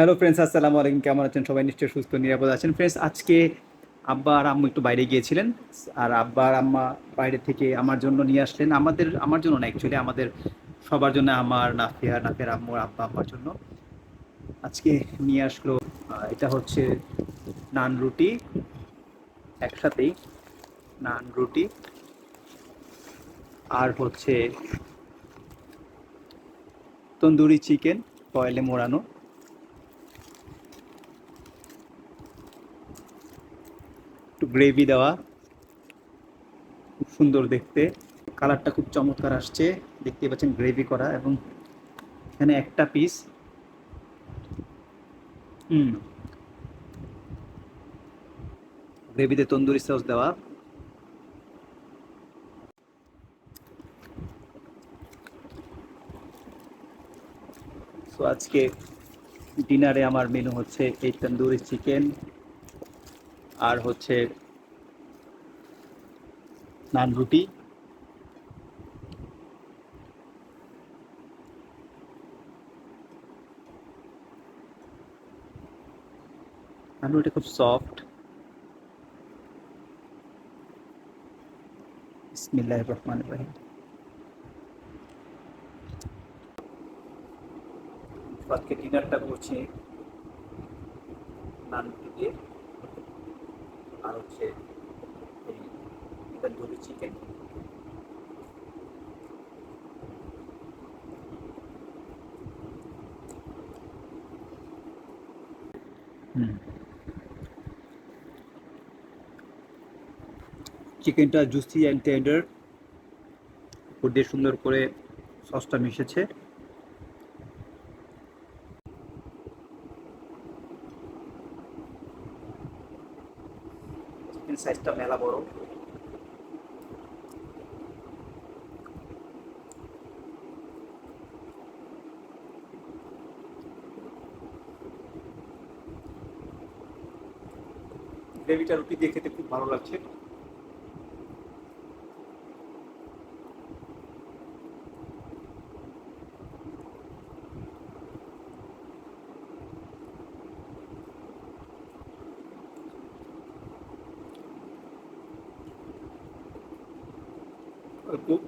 Hello friends আসসালামু আলাইকুম। কেমন আছেন? সবাই নিশ্চয়ই সুস্থ, নিরাপদ আছেন। ফ্রেন্ডস আজকে আব্বা আর আম্মু একটু বাইরে গিয়েছিলেন আর আব্বা আর আম্মা বাইরে থেকে আমার জন্য নিয়ে আসলেন। আমাদের, আমার জন্য না অ্যাকচুয়ালি আমাদের সবার জন্য, আমার নাফিয়া, নাফিয়ার আম্মুর আব্বা আম্মার জন্য। আজকে নিয়ে আসলো এটা হচ্ছে নান রুটি। একসাথেই নান রুটি। আর হচ্ছে তন্দুরি চিকেন কয়েলে মোড়ানো। গ্রেভি দেওয়া। খুব সুন্দর দেখতে। কালারটা খুব চমৎকার আসছে। দেখতে পাচ্ছেন গ্রেভি করা এবং এখানে একটা পিস হুম। গ্রেভিতে তন্দুরি সস দেওয়া। সো আজকে ডিনারে আমার মেনু হচ্ছে এই তন্দুরি চিকেন আর হচ্ছে নান রুটি নান রুটি খুব সফট বিসমিল্লাহ রহমান রহিম আজকে ডিনারটা করছি নান রুটি দিয়ে আর হচ্ছে এই তন্দুরি চিকেন চিকেনটা জুসি অ্যান্ড টেন্ডার উপর দিয়ে সুন্দর করে সসটা মিশেছে। চিকেন সাইজটা মেলা বড়। গ্রেভিটা রুটি দিয়ে খেতে খুব ভালো লাগছে। খুব